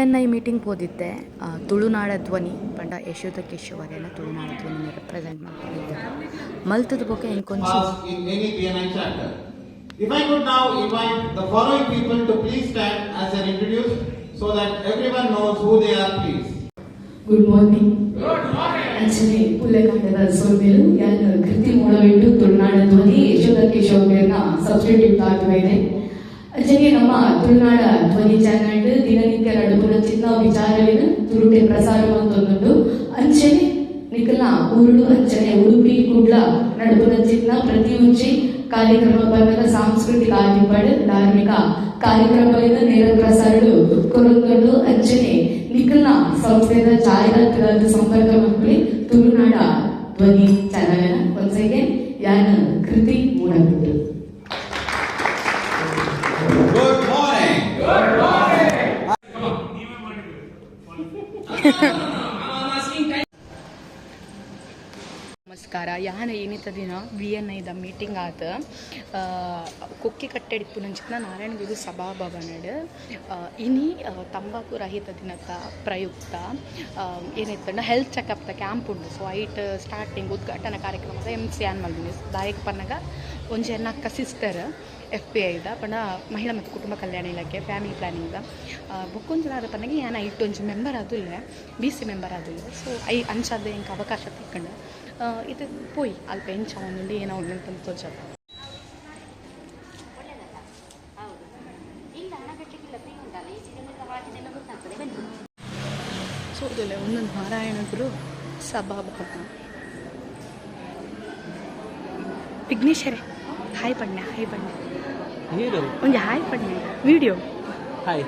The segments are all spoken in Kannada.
ಎನ್ ಐ ಮೀಟಿಂಗ್ ಹೋದಿದ್ದೆ ತುಳುನಾಡ ಧ್ವನಿ ಪಂಡ ಯಶೋಧ ಕೇಶವರೆಲ್ಲ ತುಳುನಾಡ ಧ್ವನಿ ರೆಪ್ರೆಸೆಂಟ್ ಮಾಡ್ಕೊಂಡಿದ್ದಾರೆ ಮಲ್ತದ ಬಗ್ಗೆ ಇಂಕೊಂಚು. If I could now invite the following people to please stand as they're introduced so that everyone knows who they are, please. Good morning. Good morning. Actually ಪುಲ್ಲೆಕಾಂಡದ ಸೋಮೇಲು ಯಾರು ಕೃತಿ ಮೂಲವಿಟ್ಟು ತುಳುನಾಡ ಧ್ವನಿ ಯಶೋಧ ಕೇಶವನ ಸಬ್ಸ್ಟಿಟ್ಯೂಟ್ ಆಗ್ತಾ ಇದೆ ಅಂಚನೆ ನಮ್ಮ ತುಳುನಾಡ ಧ್ವನಿ ಚಾನಲ್, ದಿನನಿತ್ಯ ನಡುಪುನ ಚಿನ್ನ ವಿಚಾರವಿನ ತುರುಟೆ ಪ್ರಸಾರ ಅಂತೊಂದುಂಡು ಅಂಚನೆ ನಿಕಲ ಉರುಳು ಅಂಚನೆ, ಉಡುಪಿ ಕುಡ್ಲ ನಡುಪುನ ಚಿನ್ನ ಪ್ರತಿ ಉಂಚಿ ಕಾರ್ಯಕ್ರಮ ಬಣ್ಣದ ಸಾಂಸ್ಕೃತಿಕ ಆದಿಪಡು ಧಾರ್ಮಿಕ ಕಾರ್ಯಕ್ರಮಗಳಿಂದ ನೇರ ಪ್ರಸಾರಗಳು ಕೊರೊಂದು ಅಂಚನೆ, ನಿಖಲ ಸಂಸ್ಥೆಯ ಜಾಹೀರಾತುಗಳ ಸಂಪರ್ಕ ಮಕ್ಕಳಿ ತುಳುನಾಡ ಧ್ವನಿ ಚಾನಲ್ ಒಂದ್ಸಗೆ ಯಾನ ಕೃತಿ ಮೂಡಬಿಟ್ಟು ನಮಸ್ಕಾರ. ಯಾನ ಏನಿತ್ತ ದಿನ? ವಿ ಎನ್ ಐದ ಮೀಟಿಂಗ್ ಆತ. ಕುಕ್ಕಿ ಕುಕ್ಕಿ ಕಟ್ಟೆಡಿಪ್ಪು ನಂಚಿನ ನಾರಾಯಣಗುರು ಸಭಾಭವನಡ್ ಇನಿ ತಂಬಾಕು ರಹಿತ ದಿನದ ಪ್ರಯುಕ್ತ ಏನಿತ್ತಂಡ ಹೆಲ್ತ್ ಚೆಕಪ್ದ ಕ್ಯಾಂಪ್ ಉಂಡು ಸೊ ಐಟ್ ಸ್ಟಾರ್ಟಿಂಗ್ ಉದ್ಘಾಟನಾ ಕಾರ್ಯಕ್ರಮದ ಎಂ ಸಿ ಆನ್ ಮಲ್ದಿನಿ ದಾಯಕ್ ಪನ್ನಗ ಒಂಜಿ ಎನ್ನಕ್ಕ ಸಿಸ್ಟರ್ ಎಫ್ ಪಿ ಐದ ಪಂಡ ಮಹಿಳಾ ಮತ್ತು ಕುಟುಂಬ ಕಲ್ಯಾಣ ಇಲಾಖೆ ಫ್ಯಾಮಿಲಿ ಪ್ಲಾನಿಂಗ್ದ ಬುಕ್ಕೊಂಜಲಾದ ಪನ್ನಗೆ ಏನ ಇಟ್ಟು ಒಂಜಿ ಮೆಂಬರ್ ಆದಿಲ್ಲ ಬಿ ಸಿ ಮೆಂಬರ್ ಆದಿಲ್ಲ ಸೊ ಐ ಅಂಚಾದ ಇಂಕ ಅವಕಾಶ ತಿಕ್ಕಂಡು. ಇದು ಪೋಯಿ ಅಲ್ಪ ಎಂಚ ಒಂದುಂಡು ಏನೋ ಗೊತ್ತಾಗ್ತದೆ ಬನ್ನಿ ಸೊ ಇದಲ್ಲ ಒಂದೊಂದು ನಾರಾಯಣಗುರು ಸಭಾಭವನ ವಿಘ್ನೇಶ್ವರೇ ಹಾಯ್ ಪಣ್ಣ ಹಾಯ್ ಪಣ್ಣ ಒಂದು ಹಾಯ್ ಪಣ್ಣ ವಿಡಿಯೋ. ಹಾಯ್.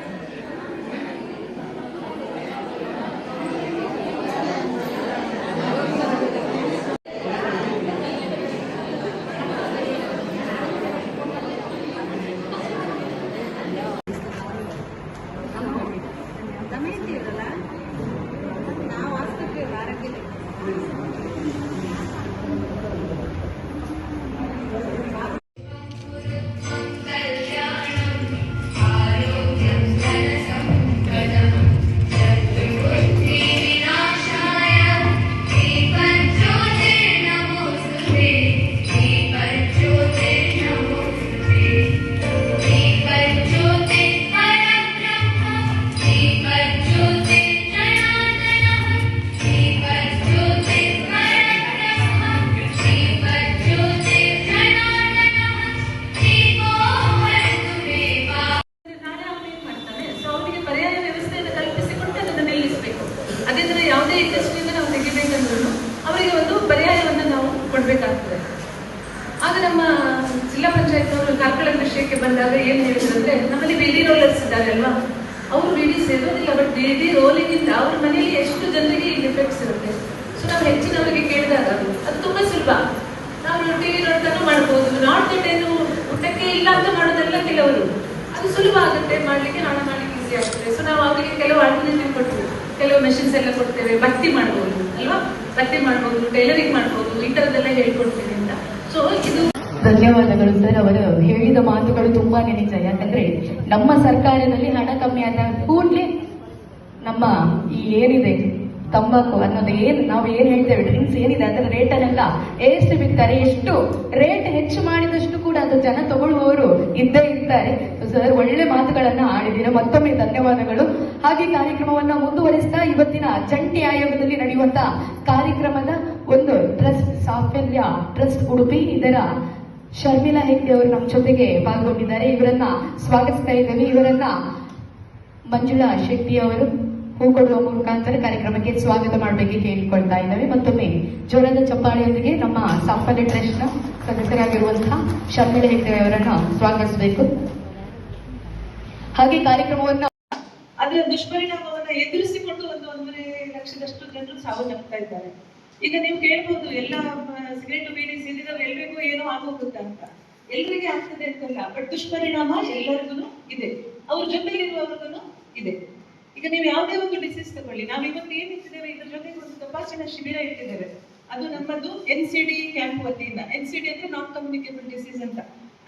ಅವರು ಬಿಡಿ ಸೇರೋದಿಲ್ಲ ಬಟ್ ಬಿಡಿ ರೋಲಿಂಗ್ ಇಂದ ಅವ್ರ ಮನೆಯಲ್ಲಿ ಎಷ್ಟು ಜನರಿಗೆ ಈ ಡಿಫೆಕ್ಟ್ಸ್ ಇರುತ್ತೆ? ಸೊ ನಾವು ಹೆಚ್ಚಿನವರಿಗೆ ಕೇಳಿದಾಗ ಅದು ತುಂಬಾ ಸುಲಭ. ನಾವು ಟಿವಿ ನೋಡ್ತಾನು ಮಾಡ್ಬೋದು, ನಾಟ್ ಏನು ಊಟಕ್ಕೆ ಇಲ್ಲ ಅಂತ ಮಾಡೋದಲ್ಲ ಕೆಲವರು. ಅದು ಸುಲಭ ಆಗುತ್ತೆ, ಮಾಡ್ಲಿಕ್ಕೆ ನಾಳೆ ಮಾಡಲಿಕ್ಕೆ ಈಸಿ ಆಗುತ್ತೆ ಸೊ ನಾವು ಅವರಿಗೆ ಕೆಲವು ಆಲ್ಟರ್ನೇಟಿವ್ ಕೊಡ್ತೀವಿ. ಕೆಲವು ಮೆಷಿನ್ಸ್ ಎಲ್ಲ ಕೊಡ್ತೇವೆ ಭಕ್ತಿ ಮಾಡ್ಬೋದು, ಅಲ್ವಾ? ಭಕ್ತಿ ಮಾಡ್ಬೋದು ಟೈಲರಿಂಗ್ ಮಾಡ್ಬೋದು, ಈ ಥರದ್ದೆಲ್ಲ ಹೇಳ್ಕೊಡ್ತೀವಿ ಅಂತ. ಸೊ ಇದು ಧನ್ಯವಾದಗಳು ಸರ್ ಅವರು. ಹೇಳಿದ ಮಾತುಗಳು ತುಂಬಾನೇ ನಿಜ. ಯಾಕಂದ್ರೆ ನಮ್ಮ ಸರ್ಕಾರದಲ್ಲಿ ಹಣ ಕಮ್ಮಿ ಆದ ಕೂಡ್ಲೆ ನಮ್ಮ ಈ ಏನಿದೆ ತಂಬಾಕು ಅನ್ನೋದು ಏನ್ ನಾವು ಏನ್ ಹೇಳ್ತೇವೆ? ಡ್ರಿಂಕ್ಸ್ ಏನಿದೆ ಅದರ ರೇಟ್ ಅನ್ನೆಲ್ಲ ಎಷ್ಟು ಬಿಡ್ತಾರೆ? ಎಷ್ಟು ರೇಟ್ ಹೆಚ್ಚು ಮಾಡಿದಷ್ಟು ಕೂಡ ಅದು ಜನ ತಗೊಳ್ಳುವವರು ಇದ್ದೇ ಇರ್ತಾರೆ. ಸರ್ ಒಳ್ಳೆ ಮಾತುಗಳನ್ನ ಆಡಿದಿರ ಮತ್ತೊಮ್ಮೆ ಧನ್ಯವಾದಗಳು. ಹಾಗೆ ಕಾರ್ಯಕ್ರಮವನ್ನ ಮುಂದುವರಿಸ್ತಾ ಇವತ್ತಿನ ಜಂಟಿ ಆಯೋಗದಲ್ಲಿ ನಡೆಯುವಂತ ಕಾರ್ಯಕ್ರಮದ ಒಂದು ಟ್ರಸ್ಟ್, ಸಾಫಲ್ಯ ಟ್ರಸ್ಟ್ ಉಡುಪಿ ಇದರ ಶರ್ಮಿಳಾ ಹೆಗ್ಡೆ ಅವರು ನಮ್ಮ ಜೊತೆಗೆ ಪಾಲ್ಗೊಂಡಿದ್ದಾರೆ ಇವರನ್ನ ಸ್ವಾಗತಿಸ್ತಾ ಇದ್ದೇವೆ. ಇವರನ್ನ ಮಂಜುಳಾ ಶೆಟ್ಟಿ ಅವರು ಹೂ ಕೊಡುವ ಮುಖಾಂತರ ಕಾರ್ಯಕ್ರಮಕ್ಕೆ ಸ್ವಾಗತ ಮಾಡಬೇಕು ಕೇಳಿಕೊಳ್ತಾ ಇದ್ದೇವೆ. ಮತ್ತೊಮ್ಮೆ ಜೋರಾದ ಚಪ್ಪಾಳೆಯೊಂದಿಗೆ ನಮ್ಮ ಸಾಫಲ್ಯ ಟ್ರಸ್ಟ್ನ ಸದಸ್ಯರಾಗಿರುವಂತಹ ಶರ್ಮಿಲಾ ಹೆಗ್ಡೆ ಅವರನ್ನ ಸ್ವಾಗತಿಸಬೇಕು. ಹಾಗೆ ಕಾರ್ಯಕ್ರಮವನ್ನ ಅದರ ದುಷ್ಪರಿಣಾಮವನ್ನ ಎದುರಿಸಿಕೊಂಡು ಒಂದು ಒಂದೂವರೆ ಲಕ್ಷದಷ್ಟು ಜನರು ಸಾವನ್ನಪ್ತಾ ಇದ್ದಾರೆ. ಈಗ ನೀವು ಕೇಳ್ಬೋದು, ಎಲ್ಲ ಸಿಗರೇಟ್, ಬೀಡಿ ಸೇರಿದವ್ರು ಎಲ್ರಿಗೂ ಏನೋ ಆಗೋಗುತ್ತೆ ಅಂತ. ಎಲ್ರಿಗೆ ಆಗ್ತದೆ ಅಂತಲ್ಲ ಬಟ್ ದುಷ್ಪರಿಣಾಮ ಎಲ್ಲರಿಗೂ ಇದೆ. ಅವ್ರ ಜೊತೆಗಿರುವವ್ರಿಗೂ ಇದೆ. ಈಗ ನೀವು ಯಾವುದೇ ಒಂದು ಡಿಸೀಸ್ ತಗೊಳ್ಳಿ. ನಾವು ಇವತ್ತು ಏನ್ ಇಟ್ಟಿದ್ದೇವೆ? ಇದ್ರ ಜೊತೆಗೆ ಒಂದು ತಪಾಸಣಾ ಶಿಬಿರ ಇಟ್ಟಿದ್ದೇವೆ. ಅದು ನಮ್ಮದು ಎನ್ ಸಿ ಡಿ ಕ್ಯಾಂಪ್ ವತಿಯಿಂದ. ಎನ್ ಸಿ ಡಿ ಅಂದ್ರೆ ನಾನ್ ಕಮ್ಯುನಿಕೇಬಲ್ ಡಿಸೀಸ್ ಅಂತ.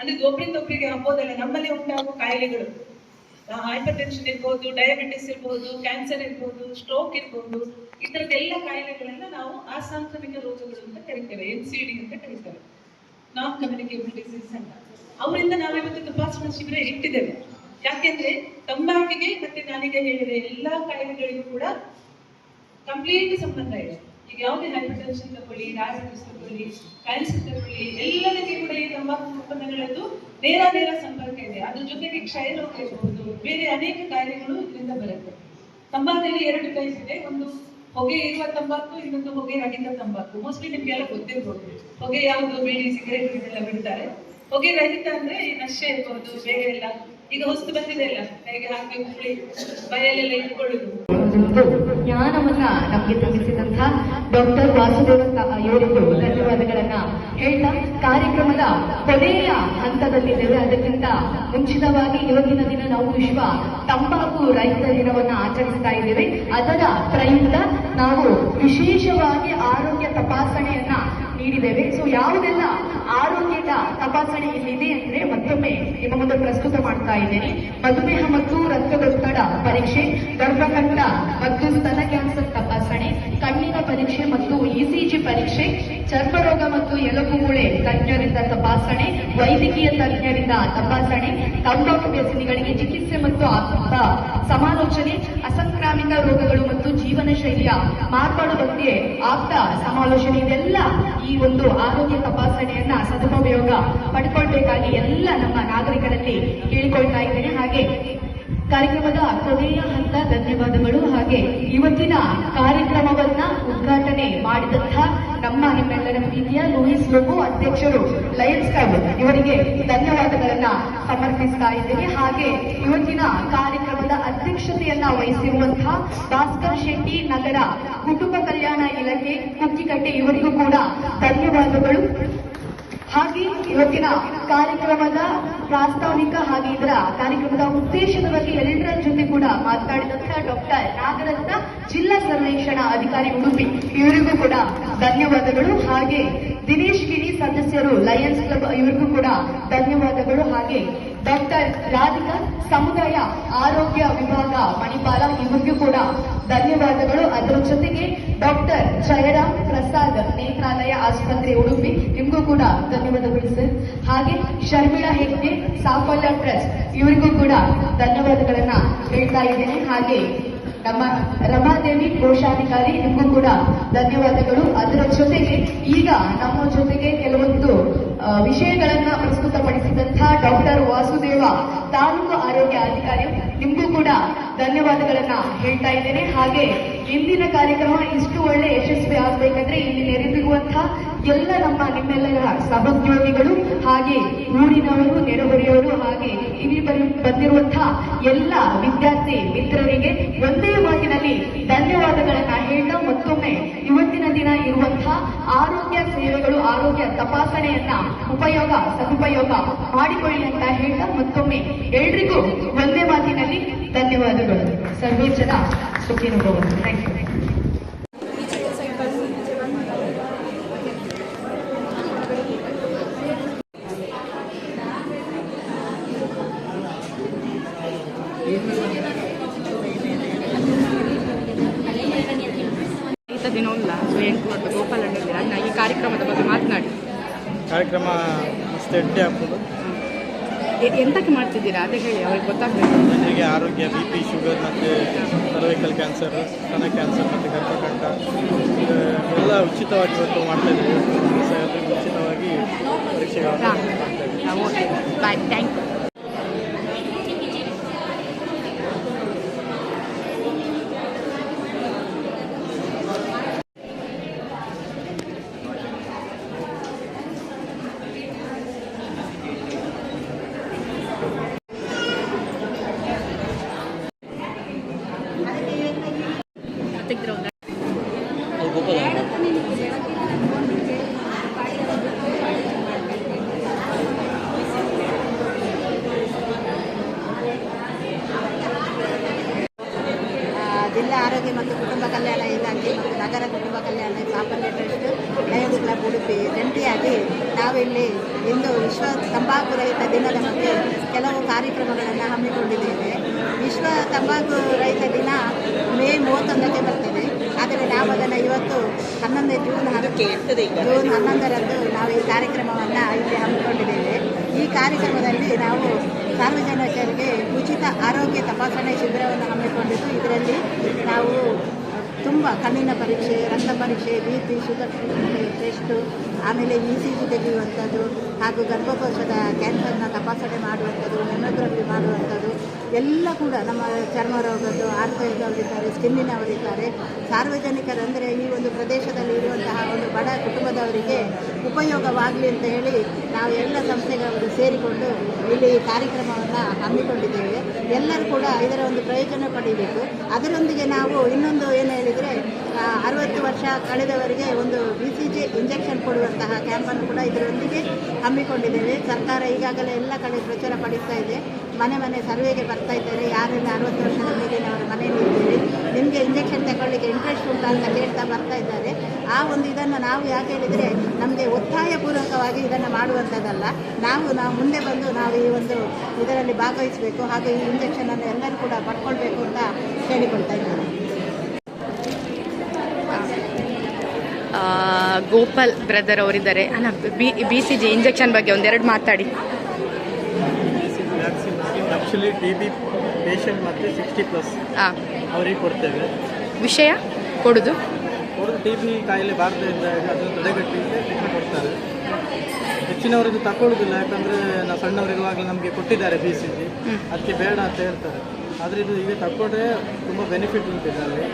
ಅಂದ್ರೆ ಒಬ್ಬರಿಂದ ಒಬ್ಬರಿಗೆ ಹಬ್ಬೋದಲ್ಲ ನಮ್ಮಲ್ಲಿ ಉಂಟಾಗುವ ಕಾಯಿಲೆಗಳು. ಹೈಪರ್ ಟೆನ್ಷನ್ ಇರ್ಬೋದು ಡಯಾಬಿಟಿಸ್ ಇರ್ಬೋದು ಕ್ಯಾನ್ಸರ್ ಇರ್ಬೋದು ಸ್ಟ್ರೋಕ್ ಇರ್ಬೋದು ಈ ಥರದ್ದೆಲ್ಲ ಕಾಯಿಲೆಗಳನ್ನ ನಾವು ಅಸಾಂಕ್ರಾಮಿಕ ರೋಗಗಳು ಅಂತ ಕರಿತೇವೆ ಎನ್ ಸಿ ಡಿ ಅಂತ ಕರಿತೇವೆ. ನಾನ್ ಕಮ್ಯುನಿಕೇಬಲ್ ಡಿಸೀಸ್ ಅಂತ. ಅವರಿಂದ ನಾವಿವತ್ತು ತಪಾಸಣಾ ಶಿಬಿರ ಇಟ್ಟಿದ್ದೇವೆ. ಯಾಕೆಂದ್ರೆ ತಂಬಾಕಿಗೆ ಮತ್ತೆ ನಾನೀಗ ಹೇಳಿದೆ ಎಲ್ಲಾ ಕಾಯಿಲೆಗಳಿಗೂ ಕೂಡ ಕಂಪ್ಲೀಟ್ ಸಂಬಂಧ ಇದೆ. ಈಗ ಯಾವುದೇ ಹೈಪರ್ ಟೆನ್ಷನ್ ತಗೊಳ್ಳಿ ಡಯಾಬಿಟಿಸ್ ತಗೊಳ್ಳಿ ಕ್ಯಾನ್ಸರ್ ತಗೊಳ್ಳಿ, ಎಲ್ಲದಕ್ಕೆ ಕೂಡ ಈ ತಂಬಾಕು ಉತ್ಪನ್ನಗಳದ್ದು ನೇರ ನೇರ ಸಂಪರ್ಕ ಇದೆ. ಅದ್ರ ಜೊತೆಗೆ ಕ್ಷಯ ರೋಗ ಇರಬಹುದು ಬೇರೆ ಅನೇಕ ಕಾಯಿಲೆಗಳು ಇದರಿಂದ ಬರುತ್ತೆ. ತಂಬಾಕಲ್ಲಿ ಎರಡು ಟೈಪ್ ಇದೆ. ಒಂದು ಹೊಗೆ ಇರುವ ತಂಬಾಕು, ಇನ್ನೊಂದು ಹೊಗೆ ರಹಿತ ತಂಬಾಕು. ಮೋಸ್ಟ್ಲಿ ನಿಮ್ಗೆಲ್ಲ ಗೊತ್ತಿರ್ಬೋದು. ಹೊಗೆ ಯಾವುದು? ಬೀಡಿ ಸಿಗರೇಟ್ ಇದೆಲ್ಲ ಬಿಡ್ತಾರೆ. ಹೊಗೆ ರಹಿತ ಅಂದ್ರೆ ನಶೆ ಇರ್ಬೋದು ಬೇರೆ ಎಲ್ಲ ಈಗ ಹೊಸ್ತು ಬಂದಿದೆ ಅಲ್ಲ ಹೇಗೆ ಹಾಕಿ ಬಯಲೆಲ್ಲ ಇಟ್ಕೊಳ್ಳುದು? ಜ್ಞಾನವನ್ನ ನಮಗೆ ತಿಳಿಸಿದಂತಹ ಡಾಕ್ಟರ್ ವಾಸುದೇವ ಇವರಿಗೆ ಇವರಿಗೂ ಧನ್ಯವಾದಗಳನ್ನ ಹೇಳ್ತಾ, ಕಾರ್ಯಕ್ರಮದ ಕೊನೆಯ ಹಂತದಲ್ಲಿದ್ದೇವೆ ಅದಕ್ಕಿಂತ ಮುಂಚಿತವಾಗಿ ಇವತ್ತಿನ ದಿನ ನಾವು ವಿಶ್ವ ತಂಬಾಕು ರೈತ ದಿನವನ್ನ ಆಚರಿಸ್ತಾ ಇದ್ದೇವೆ. ಅದರ ಪ್ರಯುಕ್ತ ನಾವು ವಿಶೇಷವಾಗಿ ಆರೋಗ್ಯ ತಪಾಸಣೆಯನ್ನ ನೀಡಿದ್ದೇವೆ. ಸೊ ಯಾವುದೆಲ್ಲ ಆರೋಗ್ಯದ ತಪಾಸಣೆ ಇಲ್ಲಿದೆ ಅಂದ್ರೆ ಮತ್ತೊಮ್ಮೆ ನಿಮ್ಮ ಮುಂದೆ ಪ್ರಸ್ತುತ ಮಾಡ್ತಾ ಇದ್ದೇನೆ. ಮಧುಮೇಹ ಮತ್ತು ರಕ್ತದೊತ್ತಡ ಪರೀಕ್ಷೆ ಗರ್ಭಕಂಠ ಮತ್ತು ಸ್ತನ ಕ್ಯಾನ್ಸರ್ ತಪಾಸಣೆ, ಕಣ್ಣಿನ ಪರೀಕ್ಷೆ ಮತ್ತು ಇಸಿಜಿ ಪರೀಕ್ಷೆ ಚರ್ಮರೋಗ ಮತ್ತು ಎಲುಬು ಮೂಳೆ ತಜ್ಞರಿಂದ ತಪಾಸಣೆ, ವೈದ್ಯಕೀಯ ತಜ್ಞರಿಂದ ತಪಾಸಣೆ, ತಂಬಾಕು ವ್ಯಸನಿಗಳಿಗೆ ಚಿಕಿತ್ಸೆ ಮತ್ತು ಸಮಾಲೋಚನೆ ಅಸಂಕ್ರಾಮಿಕ ರೋಗಗಳು ಮತ್ತು ಜೀವನ ಶೈಲಿಯ ಮಾರ್ಪಾಡು ಬಗ್ಗೆ ಆಪ್ತ ಸಮಾಲೋಚನೆ ಇದೆಲ್ಲ ಈ ಒಂದು ಆರೋಗ್ಯ ತಪಾಸಣೆಯನ್ನ ಸದುಪಯೋಗ ಪಡ್ಕೊಳ್ಬೇಕಾಗಿ ಎಲ್ಲ ನಮ್ಮ ನಾಗರಿಕರಲ್ಲಿ ಕೇಳಿಕೊಳ್ತಾ ಇದ್ದೇನೆ. ಹಾಗೆ ಕಾರ್ಯಕ್ರಮದ ಕೊನೆಯ ಹಂತ ಧನ್ಯವಾದಗಳು. ಹಾಗೆ ಇವತ್ತಿನ ಕಾರ್ಯಕ್ರಮವನ್ನ ಉದ್ಘಾಟನೆ ಮಾಡಿದಂತಹ ನಮ್ಮ ನಿಮ್ಮೆಲ್ಲರ ಪ್ರೀತಿಯ ಲೂಯಿಸ್ ಲೋಗೋ ಅಧ್ಯಕ್ಷರು ಲಯನ್ಸ್ ಕ್ಲಬ್ ಇವರಿಗೆ ಧನ್ಯವಾದಗಳನ್ನ ಸಮರ್ಪಿಸ್ತಾ ಇದ್ದೇನೆ. ಹಾಗೆ ಇವತ್ತಿನ ಕಾರ್ಯಕ್ರಮದ ಅಧ್ಯಕ್ಷತೆಯನ್ನ ವಹಿಸಿರುವಂತಹ ಭಾಸ್ಕರ್ ಶೆಟ್ಟಿ ನಗರ ಕುಟುಂಬ ಕಲ್ಯಾಣ ಇಲಾಖೆ ಕುಕ್ಕಿಕಟ್ಟೆ ಇವರಿಗೂ ಕೂಡ ಧನ್ಯವಾದಗಳು. ಹಾಗೆ ಇವತ್ತಿನ ಕಾರ್ಯಕ್ರಮದ ಪ್ರಾಸ್ತಾವಿಕ ಹಾಗೆ ಇದರ ಕಾರ್ಯಕ್ರಮದ ಉದ್ದೇಶದ ಬಗ್ಗೆ ಎಲ್ಲರ ಜೊತೆ ಕೂಡ ಮಾತನಾಡಿದಂತಹ ಡಾಕ್ಟರ್ ನಾಗರತ್ನ ಜಿಲ್ಲಾ ಸರ್ವೇಕ್ಷಣಾ ಅಧಿಕಾರಿ ಉಡುಪಿ. ಇವರಿಗೂ ಕೂಡ ಧನ್ಯವಾದಗಳು. ಹಾಗೆ ದಿನೇಶ್ ಗಿರಿ ಸದಸ್ಯರು ಲಯನ್ಸ್ ಕ್ಲಬ್ ಇವರಿಗೂ ಕೂಡ ಧನ್ಯವಾದಗಳು. ಹಾಗೆ ಡಾಕ್ಟರ್ ರಾಧಿಕಾ ಸಮುದಾಯ ಆರೋಗ್ಯ ವಿಭಾಗ ಮಣಿಪಾಲ ಇವರಿಗೂ ಕೂಡ ಧನ್ಯವಾದಗಳು. ಅದರ ಜೊತೆಗೆ ಡಾಕ್ಟರ್ ಜಯರಾಮ್ ಆಸ್ಪತ್ರೆ ಉಡುಪಿ. ನಿಮಗೂ ಕೂಡ ಧನ್ಯವಾದಗಳು ಸರ್ ಹಾಗೆ ಶರ್ಮಿಳಾ ಹೆಗ್ಡೆ, ಸಾಫಲ್ಯ ಟ್ರಸ್ಟ್, ಇವರಿಗೂ ಕೂಡ ಧನ್ಯವಾದಗಳನ್ನ ಹೇಳ್ತಾ ಇದ್ದೇನೆ. ಹಾಗೆ ನಮ್ಮ ರಮಾದೇವಿ ಕೋಶಾಧಿಕಾರಿ ನಿಮಗೂ ಕೂಡ ಧನ್ಯವಾದಗಳು. ಅದರ ಜೊತೆಗೆ ಈಗ ನಮ್ಮ ಜೊತೆಗೆ ಕೆಲವೊಂದು ವಿಷಯಗಳನ್ನ ಪ್ರಸ್ತುತಪಡಿಸಿದಂತಹ ಡಾಕ್ಟರ್ ವಾಸುದೇವ ತಾಲೂಕು ಆರೋಗ್ಯ ಅಧಿಕಾರಿ ನಿಮಗೂ ಕೂಡ ಧನ್ಯವಾದಗಳನ್ನ ಹೇಳ್ತಾ ಇದ್ದೇನೆ. ಹಾಗೆ ಇಂದಿನ ಕಾರ್ಯಕ್ರಮ ಇಷ್ಟು ಒಳ್ಳೆ ಯಶಸ್ವಿ ಆಗ್ಬೇಕಂದ್ರೆ ಇಲ್ಲಿ ನೆರೆದಿರುವಂತಹ ಎಲ್ಲ ನಮ್ಮ ನಿಮ್ಮೆಲ್ಲರ ಸಹೋದ್ಯೋಗಿಗಳು, ಹಾಗೆ ಊರಿನವರು, ನೆರೆಹೊರೆಯವರು, ಹಾಗೆ ಇಲ್ಲಿ ಬಂದಿರುವಂತಹ ಎಲ್ಲ ವಿದ್ಯಾರ್ಥಿ ಮಿತ್ರರಿಗೆ ಒಂದೇ ಮಾತಿನಲ್ಲಿ ಧನ್ಯವಾದಗಳನ್ನ ಹೇಳ್ತಾ ಮತ್ತೊಮ್ಮೆ ಇವತ್ತಿನ ದಿನ ಇರುವಂತಹ ಆರೋಗ್ಯ ಸೇವೆಗಳು, ಆರೋಗ್ಯ ತಪಾಸಣೆಯನ್ನ ಉಪಯೋಗ, ಸದುಪಯೋಗ ಮಾಡಿಕೊಳ್ಳಿ ಅಂತ ಹೇಳ್ತಾ ಮತ್ತೊಮ್ಮೆ ಎಲ್ರಿಗೂ ಒಂದೇ ಮಾತಿನಲ್ಲಿ ಧನ್ಯವಾದಗಳು. ಸರ್ವೇ ಜನ ಸುಖಿನುಭವ. ಥ್ಯಾಂಕ್ ಯು ರೈತ ದಿನೋಲ್ಲ ಎಂಟು ಮತ್ತು ಗೋಪಾಲಣ್ಣ ಅಣ್ಣ ಈ ಕಾರ್ಯಕ್ರಮದ ಬಗ್ಗೆ ಮಾತನಾಡಿ ಕಾರ್ಯಕ್ರಮ ಸ್ಟೆಡ್ಡಿ ಹಾಕೋದು ಎ- ಎಂತಕ್ಕೆ ಮಾಡ್ತಿದ್ದೀರಾ? ಅದೇ ಹೇಳಿ ಅವ್ರಿಗೆ ಗೊತ್ತಾಗ್ತದೆ ಜನರಿಗೆ ಆರೋಗ್ಯ ಬಿ ಪಿ ಶುಗರ್ ಮತ್ತು ಸರ್ವೈಕಲ್ ಕ್ಯಾನ್ಸರ್ ಸ್ತನ ಕ್ಯಾನ್ಸರ್ ಮತ್ತು ಗರ್ಭಕಂಠ ಎಲ್ಲ ಉಚಿತವಾಗಿ ಇವತ್ತು ಮಾಡ್ತಾ ಇದ್ದೀವಿ. ಎಲ್ಲರಿಗೂ ಉಚಿತವಾಗಿ ಪರೀಕ್ಷೆಗಳನ್ನು ಮಾಡ್ತಾ ಇದ್ದೀವಿ. ಓಕೆ. ಬಾಯ್ ಥ್ಯಾಂಕ್ ಯು ತೆಗ್ದಿರೋ ಆ, ಜಿಲ್ಲಾ ಆರೋಗ್ಯ ಮತ್ತು ಕುಟುಂಬ ಕಲ್ಯಾಣ ಇಲಾಖೆ ಮತ್ತು ನಗರ ಕುಟುಂಬ ಕಲ್ಯಾಣ Saphalya trust lions club Udupi ಜಂಟಿಯಾಗಿ ನಾವಿಲ್ಲಿ ಇಂದು ವಿಶ್ವ ತಂಬಾಕು ರಹಿತ ದಿನದ ಬಗ್ಗೆ ಕೆಲವು ಕಾರ್ಯಕ್ರಮಗಳನ್ನು ಹಮ್ಮಿಕೊಂಡಿದ್ದೇವೆ. ವಿಶ್ವ ತಂಬಾಕು ರಹಿತ ದಿನ ಮೇ ಮೂವತ್ತೊಂದಕ್ಕೆ ಬರ್ತದೆ. ಆದರೆ ನಾವು ಅದನ್ನು ಇವತ್ತು ಹನ್ನೊಂದು ಜೂನ್ ಹನ್ನಕ್ಕೆ ಜೂನ್ ಹನ್ನೊಂದರಂದು ನಾವು ಈ ಕಾರ್ಯಕ್ರಮವನ್ನು ಇಲ್ಲಿ ಹಮ್ಮಿಕೊಂಡಿದ್ದೇವೆ. ಈ ಕಾರ್ಯಕ್ರಮದಲ್ಲಿ ನಾವು ಸಾರ್ವಜನಿಕರಿಗೆ ಉಚಿತ ಆರೋಗ್ಯ ತಪಾಸಣೆ ಶಿಬಿರವನ್ನು ಹಮ್ಮಿಕೊಂಡಿದ್ದು, ಇದರಲ್ಲಿ ನಾವು ತುಂಬ ಕಣ್ಣಿನ ಪರೀಕ್ಷೆ, ರಕ್ತ ಪರೀಕ್ಷೆ ಬಿ ಪಿ ಶುಗರ್ ಟೆಸ್ಟು, ಆಮೇಲೆ ಇ ಸಿ ಜಿ ತೆಗೆಯುವಂಥದ್ದು ಹಾಗೂ ಗರ್ಭಕೋಶದ ಕ್ಯಾನ್ಸರ್ನ ತಪಾಸಣೆ ಮಾಡುವಂಥದ್ದು, ಮೆಮೊಗ್ರಫಿ ಮಾಡುವಂಥದ್ದು ಎಲ್ಲ ಕೂಡ ನಮ್ಮ ಚರ್ಮ ರೋಗದ್ದು ಆರ್ಥೈದವರಿದ್ದಾರೆ ಸ್ಕಿನ್ನಿನವರಿದ್ದಾರೆ. ಸಾರ್ವಜನಿಕರಂದರೆ ಈ ಒಂದು ಪ್ರದೇಶದಲ್ಲಿ ಇರುವಂತಹ ಒಂದು ಬಡ ಕುಟುಂಬದವರಿಗೆ ಉಪಯೋಗವಾಗಲಿ ಅಂತ ಹೇಳಿ ನಾವು ಎಲ್ಲ ಸಂಸ್ಥೆಗಳು ಸೇರಿಕೊಂಡು ಇಲ್ಲಿ ಈ ಕಾರ್ಯಕ್ರಮವನ್ನು ಹಮ್ಮಿಕೊಂಡಿದ್ದೇವೆ. ಎಲ್ಲರೂ ಕೂಡ ಇದರ ಒಂದು ಪ್ರಯೋಜನ ಪಡೀಬೇಕು. ಅದರೊಂದಿಗೆ ನಾವು ಇನ್ನೊಂದು ಏನು ಹೇಳಿದರೆ ಅರವತ್ತು ವರ್ಷ ಕಳೆದವರಿಗೆ ಒಂದು ಬಿ ಸಿ ಜಿ ಇಂಜೆಕ್ಷನ್ ಕೊಡುವಂತಹ ಕ್ಯಾಂಪನ್ನು ಕೂಡ ಇದರೊಂದಿಗೆ ಹಮ್ಮಿಕೊಂಡಿದ್ದೇವೆ. ಸರ್ಕಾರ ಈಗಾಗಲೇ ಎಲ್ಲ ಕಡೆ ಪ್ರಚಾರ ಪಡಿಸ್ತಾ ಇದೆ. ಮನೆ ಮನೆ ಸರ್ವೆಗೆ ಬರ್ತಾ ಇದ್ದಾರೆ. ಯಾರೆಲ್ಲ ಅರವತ್ತು ವರ್ಷದ ಮೇಲಿನವರ ಮನೆಯಲ್ಲಿ ಇದ್ದೀರಿ. ನಿಮಗೆ ಇಂಜೆಕ್ಷನ್ ತಗೊಳ್ಳಿಕ್ಕೆ ಇಂಟ್ರೆಸ್ಟ್ ಉಂಟಾ ಅಂತ ಕೇಳ್ತಾ ಬರ್ತಾ ಇದ್ದಾರೆ. ಆ ಒಂದು ಇದನ್ನು ನಾವು ಯಾಕೆ ಹೇಳಿದರೆ, ನಮಗೆ ಒತ್ತಾಯಪೂರ್ವಕವಾಗಿ ಇದನ್ನು ಮಾಡುವಂಥದ್ದಲ್ಲ. ನಾವು ನಾವು ಮುಂದೆ ಬಂದು ನಾವು ಈ ಒಂದು ಇದರಲ್ಲಿ ಭಾಗವಹಿಸಬೇಕು. ಹಾಗೂ ಈ ಇಂಜೆಕ್ಷನನ್ನು ಎಲ್ಲರೂ ಕೂಡ ಪಡ್ಕೊಳ್ಬೇಕು ಅಂತ ಹೇಳಿಕೊಳ್ತಾ ಇದ್ದೇನೆ ಆ, ಗೋಪಾಲ್ ಬ್ರದರ್ ಅವರಿದ್ದಾರೆ. ಅಣ್ಣ B B C G injection ಬಗ್ಗೆ ಒಂದೆರಡು ಮಾತಾಡಿ. Vaccine actually T B patient ಮತ್ತು ಸಿಕ್ಸ್ಟಿ ಪ್ಲಸ್ ಹಾಂ ಅವರಿಗೆ ಕೊಡ್ತೇವೆ. ವಿಷಯ ಕೊಡುದು? ಹೆಚ್ಚಿನವರಿಗೆ ಟಿ ಬಿ ಕಾಯಿಲೆ ಬಾರದೇ ಇದ್ದಾಗ ಅದು ತಡೆಗಟ್ಟಲಿಕ್ಕೆ ಶಿಕ್ಷಣ ಕೊಡ್ತಾರೆ. ಹೆಚ್ಚಿನವರದ್ದು ತಗೊಳ್ಳೋದಿಲ್ಲ ಯಾಕಂದರೆ ನಾವು ಸಣ್ಣವರಿರುವಾಗಲೇ ನಮಗೆ ಕೊಟ್ಟಿದ್ದಾರೆ ಬಿ ಸಿ ಜಿ ಅದಕ್ಕೆ ಬೇಡ ಅಂತ ಹೇಳ್ತಾರೆ. ಆದರೆ ಇದು ಈಗ ತಗೊಂಡ್ರೆ ತುಂಬ ಬೆನಿಫಿಟ್ ಉಂಟು ಇದರಲ್ಲಿ.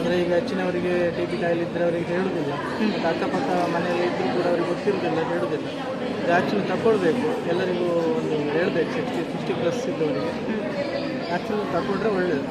ಅಂದರೆ ಈಗ ಹೆಚ್ಚಿನವರಿಗೆ ಟಿ ಬಿ ಕಾಯಿಲೆ ಇದ್ದರೆ ಅವರಿಗೆ ಹೇಳುವುದಿಲ್ಲ ಮತ್ತು ಅಕ್ಕಪಕ್ಕ ಮನೆಯಲ್ಲಿ ಇದ್ದರೂ ಕೂಡ ಅವ್ರಿಗೆ ಗೊತ್ತಿರೋದಿಲ್ಲ ಹೇಳುವುದಿಲ್ಲ ವ್ಯಾಕ್ಸಿನ್ ತಗೊಳ್ಬೇಕು ಎಲ್ಲರಿಗೂ ಒಂದು ಹೇಳಬೇಕು ಸಿಕ್ಸ್ಟಿ ಸಿಕ್ಸ್ಟಿ ಪ್ಲಸ್ ಇದ್ದವರಿಗೆ. ವ್ಯಾಕ್ಸಿನ್ ತಗೊಂಡ್ರೆ ಒಳ್ಳೆಯದು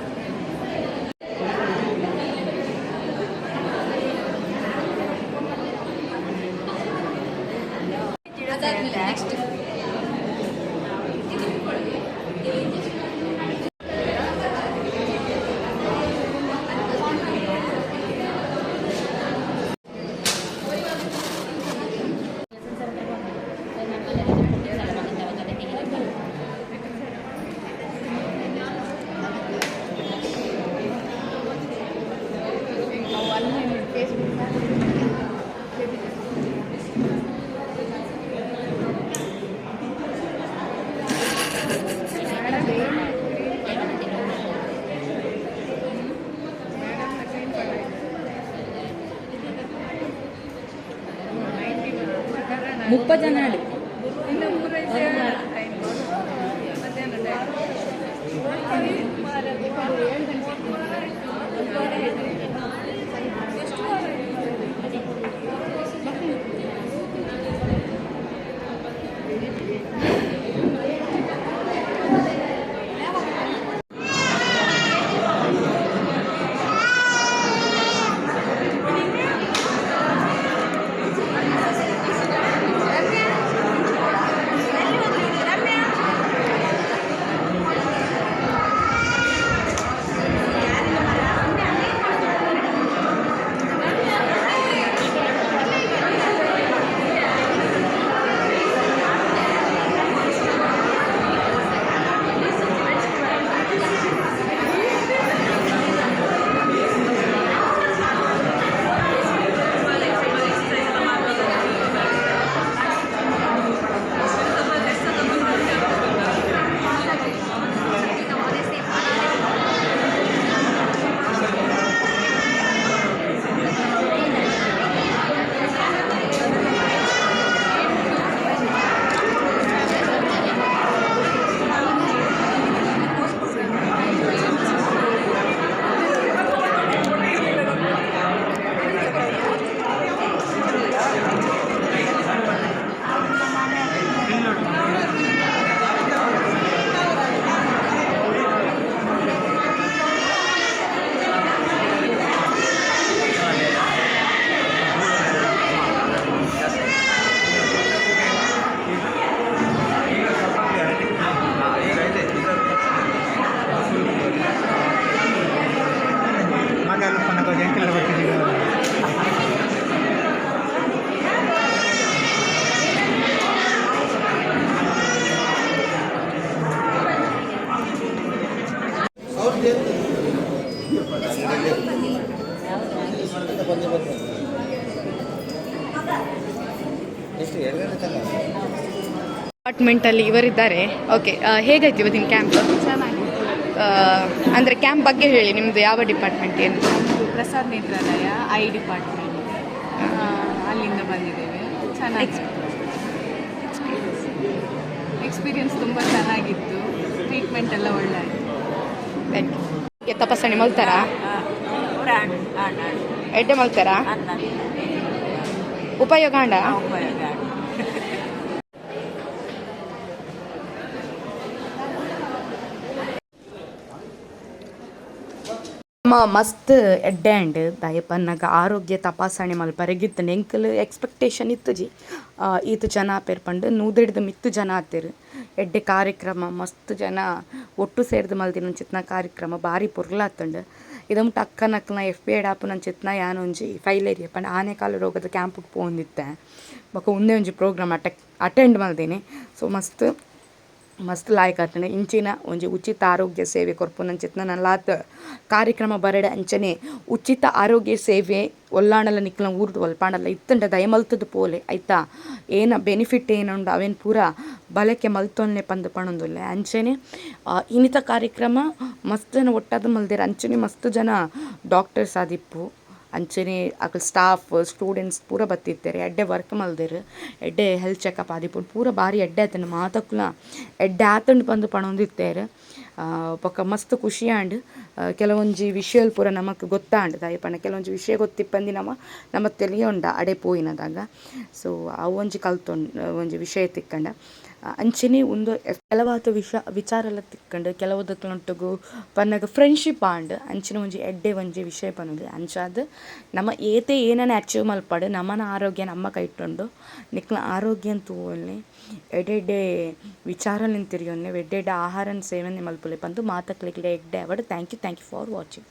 ఇప్పుడు ఏంటంటే ಅಪಾರ್ಟ್ಮೆಂಟಲ್ಲಿ ಇವರಿದ್ದಾರೆ. ಓಕೆ ಹೇಗಾಯ್ತು ಇವತ್ತಿನ ಕ್ಯಾಂಪ್ ಅಂದರೆ ಕ್ಯಾಂಪ್ ಬಗ್ಗೆ ಹೇಳಿ ನಿಮ್ಮದು ಯಾವ ಡಿಪಾರ್ಟ್ಮೆಂಟ್ ಏನು? ಪ್ರಸಾದ್ ನೇತ್ರಾಲಯ ಐ ಡಿಪಾರ್ಟ್ಮೆಂಟ್ ಅಲ್ಲಿಂದ ಬಂದಿದ್ದೇವೆ. ಚೆನ್ನಾಗಿ ಎಕ್ಸ್ಪೀರಿಯನ್ಸ್ ತುಂಬ ಚೆನ್ನಾಗಿತ್ತು. ಟ್ರೀಟ್ಮೆಂಟ್ ಎಲ್ಲ ಒಳ್ಳೆ ಆಯಿತು ಥ್ಯಾಂಕ್ ಯು ತಪಾಸಣೆ ಮಲ್ತಾರಾ ಎಡ್ಡೆ ಮಲ್ತಾರಾ? ಉಪಯೋಗ ಅಂಡ ಮಸ್ತ್ ಎಡ್ಡೆ ಅಂಡ್. ದಯಪನ್ನಾಗ ಆರೋಗ್ಯ ತಪಾಸಣೆ ಮಲ್ಪರೆಗಿತ್ತು ಎಂಕಲ್ ಎಕ್ಸ್ಪೆಕ್ಟೇಷನ್ ಇತ್ತು ಜಿ. ಈತ ಜನ ಪೇರ್ಪಂಡು ನೂದಿಡ್ದ ಮಿತ್ತು ಜನ ಆತೇರು. ಎಡ್ಡೆ ಕಾರ್ಯಕ್ರಮ, ಮಸ್ತ್ ಜನ ಒಟ್ಟು ಸೇರಿದು ಮಲ್ದಿನ ಚಿತ್ನ ಕಾರ್ಯಕ್ರಮ ಭಾರಿ ಪುರ್ಲಾತಂಡು ಇದೊಂದು ಟಕ್ಕ ನಕ್ನ ಎಫ್ ಬಿ ಎಡ್ ಆಪು ಚಿತ್ನ ಯಾನೊಂಜಿ ಫೈಲೇರಿಯ ಪಂಡ ಆನೆಕಾಲು ರೋಗದ ಕ್ಯಾಂಪಿಗೆ ಪೋಂದಿತ್ತೆ ಬೊಕ ಒಂದೇ ಒಂಜಿ ಪ್ರೋಗ್ರಾಮ್ ಅಟೆಕ್ ಅಟೆಂಡ್ ಮಲ್ದೇನೆ. ಸೊ ಮಸ್ತ್ ಮಸ್ತ್ ಲಾಯ್ಕ್ ಆತಂಡ ಇಂಚಿನ ಒಂಜಿ ಉಚಿತ ಆರೋಗ್ಯ ಸೇವೆ ಕೊರ್ಪುನಂಚಿತ್ನ ನಲ್ಲಾತ್ ಕಾರ್ಯಕ್ರಮ ಬರಡೆ ಅಂಚನೆ ಉಚಿತ ಆರೋಗ್ಯ ಸೇವೆ ಒಲ್ಲಾಂಡಲ ನಿಕ್ಲ ಊರ್ದು ಒಲ್ಪಾಂಡಲ ಇತ್ತಂಡ ದಯ ಮಲ್ತದ ಪೋಲೆ. ಆಯ್ತಾ? ಏನ ಬೆನಿಫಿಟ್ ಏನುಂಡು ಅವೇನು ಪೂರ ಬಲಕ್ಕೆ ಮಲ್ತೊನ್ನೆ ಪಂದ ಪಣೊಂದುಲ್ಲೆ. ಅಂಚನೆ ಇನ್ನಿತ ಕಾರ್ಯಕ್ರಮ ಮಸ್ತ್ ಜನ ಒಟ್ಟಾದ ಮಲ್ದೇರ. ಅಂಚನೆ ಮಸ್ತ್ ಜನ ಡಾಕ್ಟರ್ಸ್ ಆದಿಪ್ಪು ಅಂಚನೆ ಅಕಲ್ ಸ್ಟಾಫ್ ಸ್ಟೂಡೆಂಟ್ಸ್ ಪೂರ ಬತ್ತಿತ್ತೆರ್ ಎಡ್ಡೆ ವರ್ಕ್ ಮಲ್ದೆರ್, ಎಡ್ಡೆ ಹೆಲ್ತ್ ಚೆಕಪ್ ಆದಿಪ್ಪು ಪೂರ ಬಾರಿ ಎಡ್ಡೆ ಆತನ ಮಾತಕ್ಕುಲ ಎಡ್ಡೆ ಆತಂಡು ಬಂದು ಪಣೊಂದಿತ್ತೇರು ಪಕ್ಕ ಮಸ್ತ್ ಖುಷಿ ಆಂಡ್ ಕೆಲವೊಂಜಿ ವಿಷಯಲ್ ಪೂರ ನಮಕ್ ಗೊತ್ತಾಂಡ್ ದಾಯಪಂಡ ಕೆಲವೊಂಜಿ ವಿಷಯ ಗೊತ್ತಿಪ್ಪಂದಿ ನಮ್ಮ ನಮ್ಮ ತಿಳಿಯೋಂಡ ಅಡೆ ಪೋಯಿನದಾಗ ಸೊ ಅವು ಒಂಜಿ ಕಲ್ತೊಂಡು ಒಂಜಿ ವಿಷಯ ತಿಕ್ಕಂಡ ಅಂಚನೆ ಒಂದು ಕೆಲವಾತ ವಿಷ ವಿಚಾರಲ ತಿಕ್ಕಂಡು, ಕೆಲವುದಕ್ಲೊಂಟುಗು ಪನ್ನಗ ಫ್ರೆಂಡ್ಶಿಪ್ ಆಂಡ್ ಅಂಚಿನ ಒಂಜಿ ಎಡ್ಡೆ ಒಂಜಿ ವಿಷಯ ಪನ್ನೊಂದು. ಅಂಚಾದ್ ನಮ್ಮ ಏತೆ ಏನನ್ನ ಅಚೀವ್ ಮಲ್ಪಾಡು, ನಮ್ಮನ ಆರೋಗ್ಯ ನಮ್ಮ ಕೈಟ್ಟುಂಡು ನಿಕ್ಲ ಆರೋಗ್ಯ ತೂವೊಲ್ಲೆ ಎಡೆಡ್ಡೆ ವಿಚಾರ ತಿರಿಯೊನ್ನೆ ಎಡ್ಡೆಡ್ಡೆ ಆಹಾರನ ಸೇವನೆ ಮಲ್ಪುಲೆ ಪಂದು ಮಾತಕ್ಲಿಗ್ಲೆ ಎಡ್ಡೆ ಅವಡು thank you thank you for watching